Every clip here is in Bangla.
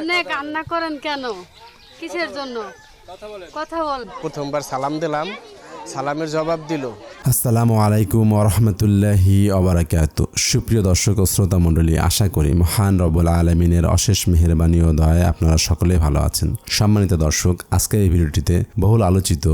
আপনি কান্না করেন কেন? কিসের জন্য? কথা বল। প্রথমবার সালাম দিলাম সালামের জবাব দিল। আসসালামু আলাইকুম ওরহমতুল্লাহি অবরাকাত সুপ্রিয় দর্শক ও শ্রোতা মণ্ডলী আশা করি মহান রবুল আলমিনের অশেষ মেহরবানি ও দয়ায় আপনারা সকলে ভালো আছেন। সম্মানিত দর্শক আজকের এই ভিডিওটিতে বহুল আলোচিত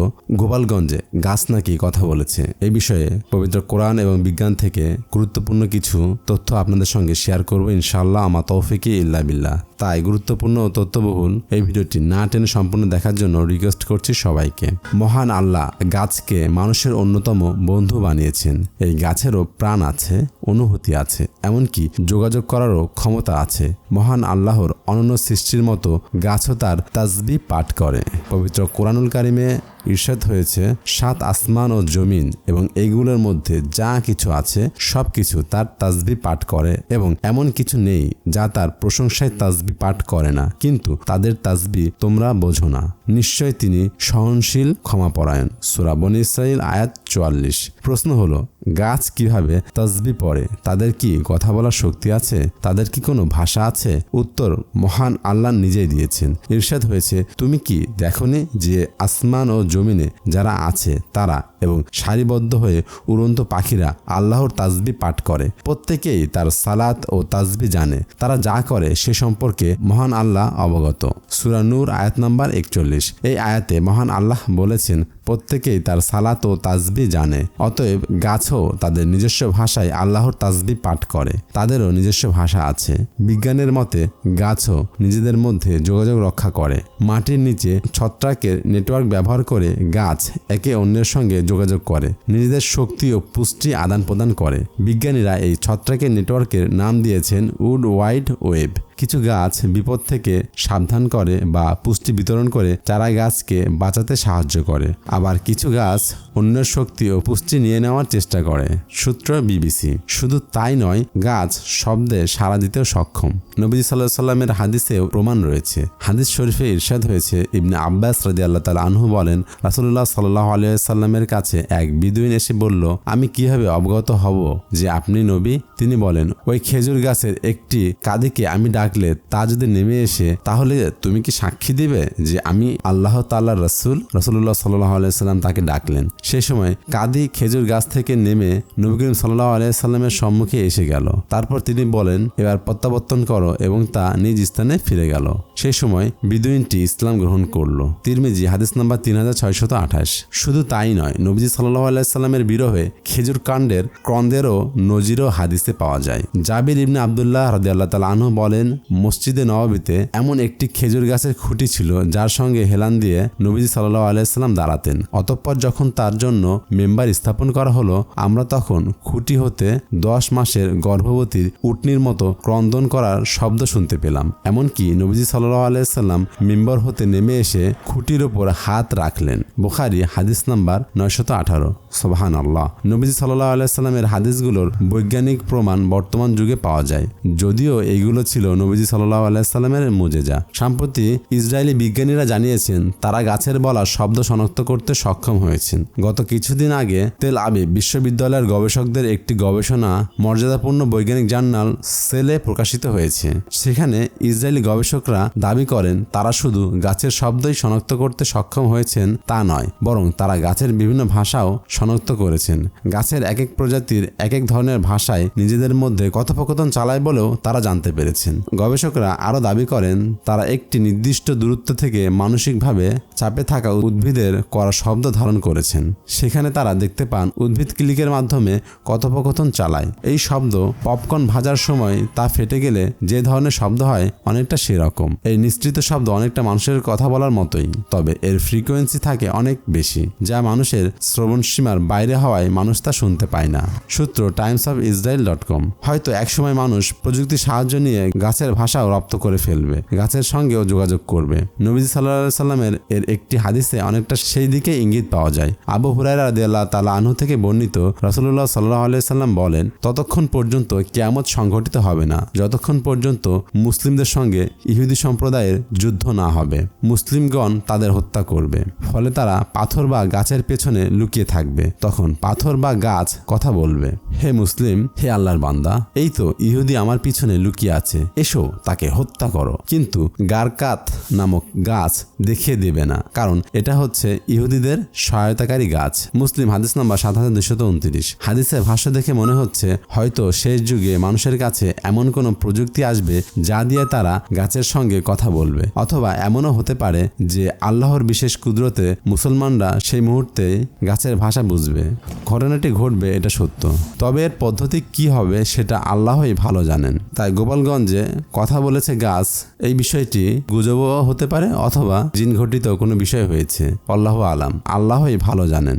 গোপালগঞ্জে গাছ নাকি কথা বলেছে। এই বিষয়ে পবিত্র কোরআন এবং বিজ্ঞান থেকে গুরুত্বপূর্ণ কিছু তথ্য আপনাদের সঙ্গে শেয়ার করব। ইনশাআল্লাহ আমা তৌফিকি ইল্লা বিল্লাহ। তাই গুরুত্বপূর্ণ ও তথ্যবহুল এই ভিডিওটি না টেনে সম্পূর্ণ দেখার জন্য রিকোয়েস্ট করছি সবাইকে। মহান আল্লাহ গাছকে মানুষের অন্যতম বন্ধু বানিয়েছেন। এই গাছেরও প্রাণ আছে, অনুভূতি আছে, এমনকি যোগাযোগ করারও ক্ষমতা আছে। মহান আল্লাহর অনন্য সৃষ্টির মতো গাছও তার তাজবি পাঠ করে। পবিত্র কোরআনুল কারিমে ঈর্ষাদ হয়েছে, সাত আসমান ও জমিন এবং এগুলোর মধ্যে যা কিছু আছে সব কিছু তার তাজবি পাঠ করে এবং এমন কিছু নেই যা তার প্রশংসায় তাজবি পাঠ করে না। কিন্তু তাদের তাজবি তোমরা বোঝো না। নিশ্চয় তিনি সহনশীল ক্ষমাপরায়ণ। সুরাবন ইসরাইল আয়াত চুয়াল্লিশ। প্রশ্ন হলো, গাছ কীভাবে তাজবি পড়ে? তাদের কি কথা বলার শক্তি আছে? তাদের কি কোনো ভাষা আছে? উত্তর মহান আল্লাহ নিজেই দিয়েছেন। ইরশাদ হয়েছে, তুমি কি দেখনি যে আসমান ও জমিনে যারা আছে তারা এবং সারিবদ্ধ হয়ে উড়ন্ত পাখিরা আল্লাহর তাজবি পাঠ করে? প্রত্যেকেই তার সালাত ও তাজবি জানে। তারা যা করে সে সম্পর্কে মহান আল্লাহ অবগত। সুরানুর আয়াত নাম্বার একচল্লিশ। এই আয়াতে মহান আল্লাহ বলেছেন, প্রত্যেকেই তার সালাত ও তাজবি জানে। অতএব গাছও তাদের নিজস্ব ভাষায় আল্লাহর তাজবি পাঠ করে। তাদেরও নিজস্ব ভাষা আছে। বিজ্ঞানের মতে গাছও নিজেদের মধ্যে যোগাযোগ রক্ষা করে। মাটির নিচে ছত্রাকের নেটওয়ার্ক ব্যবহার করে গাছ একে অন্যের সঙ্গে যোগাযোগ করে। নিজেদের শক্তি ও পুষ্টি আদান প্রদান করে। বিজ্ঞানীরা এই ছত্রাকের নেটওয়ার্কের নাম দিয়েছেন উড ওয়াইড ওয়েব। কিছু গাছ বিপদ থেকে সাবধান করে বা পুষ্টি বিতরণ করে চারা গাছকে বাঁচাতে সাহায্য করে। আবার কিছু গাছ অন্য শক্তি ও পুষ্টি নিয়ে নেওয়ার চেষ্টা করে, সূত্র বিবিসি। শুধু তাই নয়, গাছ শব্দে সাড়া দিতেও সক্ষম। নবী সাল্লাহ সাল্লামের হাদিসেও প্রমাণ রয়েছে। হাদিস শরীফে ইরশাদ হয়েছে, ইবনে আব্বাস রাজি আল্লাহ তালা আনহু বলেন রাসুল্লাহ সাল্লাহ আলিয়াল্লামের কাছে এক বিদুইন এসে বলল, আমি কীভাবে অবগত হব যে আপনি নবী? তিনি বলেন, ওই খেজুর গাছের একটি কাদিকে আমি ডাকলে তা যদি নেমে এসে, তাহলে তুমি কি সাক্ষী দিবে যে আমি আল্লাহ তাল্লাহ রসুল? রসুল্লাহ সাল্লাহ আলাইসাল্লাম তাকে ডাকলেন। সে সময় কাদি খেজুর গাছ থেকে নেমে নবী করিম সাল্লাহ আলাইসাল্লামের সম্মুখে এসে গেল। তারপর তিনি বলেন, এবার প্রত্যাবর্তন করো এবং তা নিজ স্থানে ফিরে গেল। সেই সময় বিদুইনটি ইসলাম গ্রহণ করল। তিরমিজি, হাদিস নাম্বার তিন হাজার ছয়শত আঠাশ। শুধু তাই নয়, নবীজি সাল্লাহ আলাইসাল্লামের বিরহে খেজুর কাণ্ডের ক্রন্দেরও নজিরও হাদিসে পাওয়া যায়। জাবির ইবনে আবদুল্লাহ রাদিয়াল্লাহ তালা আনহু বলেন মসজিদে নবাবিতে এমন একটি খেজুর গাছের খুঁটি ছিল যার সঙ্গে হেলান দিয়ে নবীজি সাল্লাহ আলাইসাল্লাম দাঁড়াতেন। অতঃপর যখন তার জন্য মেম্বার স্থাপন করা হলো, আমরা তখন খুঁটি হতে দশ মাসের গর্ভবতীর উটনির মতো ক্রন্দন করার শব্দ শুনতে পেলাম। এমনকি নবীজি সাল্লাহ আলাইসাল্লাম মেম্বার হতে নেমে এসে খুঁটির ওপর হাত রাখলেন। বুখারি হাদিস নাম্বার নয়শত আঠারো। সোবাহান আল্লাহ নবীজি সাল্লাহ আলাইসাল্লামের হাদিসগুলোর বৈজ্ঞানিক প্রমাণ বর্তমান যুগে পাওয়া যায়। যদিও এইগুলো ছিল নবীজি সাল্লাহ আলাইসাল্লামের মোজেজা। সম্প্রতি ইসরায়েলি বিজ্ঞানীরা জানিয়েছেন, তারা গাছের বলা শব্দ শনাক্ত করতে সক্ষম হয়েছেন। গত কিছুদিন আগে তেল আবি বিশ্ববিদ্যালয়ের গবেষকদের একটি গবেষণা মর্যাদাপূর্ণ বৈজ্ঞানিক জার্নাল সেলে প্রকাশিত হয়েছে। সেখানে ইসরায়েলি গবেষকরা দাবি করেন, তারা শুধু গাছের শব্দই শনাক্ত করতে সক্ষম হয়েছেন তা নয়, বরং তারা গাছের বিভিন্ন ভাষাও শনাক্ত করেছেন। গাছের এক এক প্রজাতির এক এক ধরনের ভাষায় নিজেদের মধ্যে কথোপকথন চালায় বলেও তারা জানতে পেরেছেন। গবেষকরা আরও দাবি করেন, তারা একটি নির্দিষ্ট দূরত্ব থেকে মানসিকভাবে চাপে থাকা উদ্ভিদের করা শব্দ ধারণ করেছেন। সেখানে তারা দেখতে পান, উদ্ভিদ ক্লিকের মাধ্যমে কথোপকথন চালায়। এই শব্দ পপকর্ন ভাজার সময় তা ফেটে গেলে যে ধরনের শব্দ হয় অনেকটা সেরকম। এই নিঃসৃত শব্দ অনেকটা মানুষের কথা বলার মতোই, তবে এর ফ্রিকোয়েন্সি থাকে অনেক বেশি, যা মানুষের শ্রবণ সীমার বাইরে হওয়ায় মানুষ তা শুনতে পায় না। সূত্র Times of Israel dot com. হয়তো একসময় মানুষ প্রযুক্তির সাহায্য নিয়ে গাছের ভাষাও রপ্ত করে ফেলবে, গাছের সঙ্গেও যোগাযোগ করবে। নবীজি সাল্লাহ সাল্লামের এর একটি হাদিসে অনেকটা সেই দিকে ইঙ্গিত পাওয়া যায়। আবু হুরাইরা রাদিয়াল্লাহ তালা আনহু থেকে বর্ণিত রাসুল্লাহ সাল্লাহ আলাইসাল্লাম বলেন, ততক্ষণ পর্যন্ত কেয়ামত সংঘটিত হবে না। যতক্ষণ পর্যন্ত মুসলিমদের সঙ্গে ইহুদি সম্প্রদায়ের যুদ্ধ না হবে, মুসলিমগণ তাদের হত্যা করবে। ফলে তারা পাথর বা গাছের পেছনে লুকিয়ে থাকবে। তখন পাথর বা গাছ কথা বলবে, হে মুসলিম, হে আল্লাহর বান্দা, এই তো ইহুদি আমার পিছনে লুকিয়ে আছে। এসো এসো তাকে হত্যা করো। কিন্তু গারকাত নামক গাছ দেখিয়ে দেবে না। কারণ এটা হচ্ছে ইহুদিদের সহায়তাকারী গাছ। মুসলিম হাদিস নাম্বার সাত হাজার দুশত উনত্রিশ। হাদিসের ভাষ্য দেখে মনে হচ্ছে, হয়তো শেষ যুগে মানুষের কাছে এমন কোনো প্রযুক্তি আসবে যা দিয়ে তারা গাছের সঙ্গে কথা বলবে। অথবা এমনও হতে পারে যে আল্লাহর বিশেষ কুদরতে মুসলমানরা সেই মুহূর্তে গাছের ভাষা বুঝবে। ঘটনাটি ঘটবে, এটা সত্য। তবে এর পদ্ধতি কি হবে, সেটা আল্লাহই ভালো জানেন। তাই গোপালগঞ্জে কথা বলেছে গাছ, এই বিষয়টি গুজবও হতে পারে অথবা জিন ঘটিত কোনো বিষয় হয়েছে। আল্লাহ আলাম। আল্লাহই ভালো জানেন।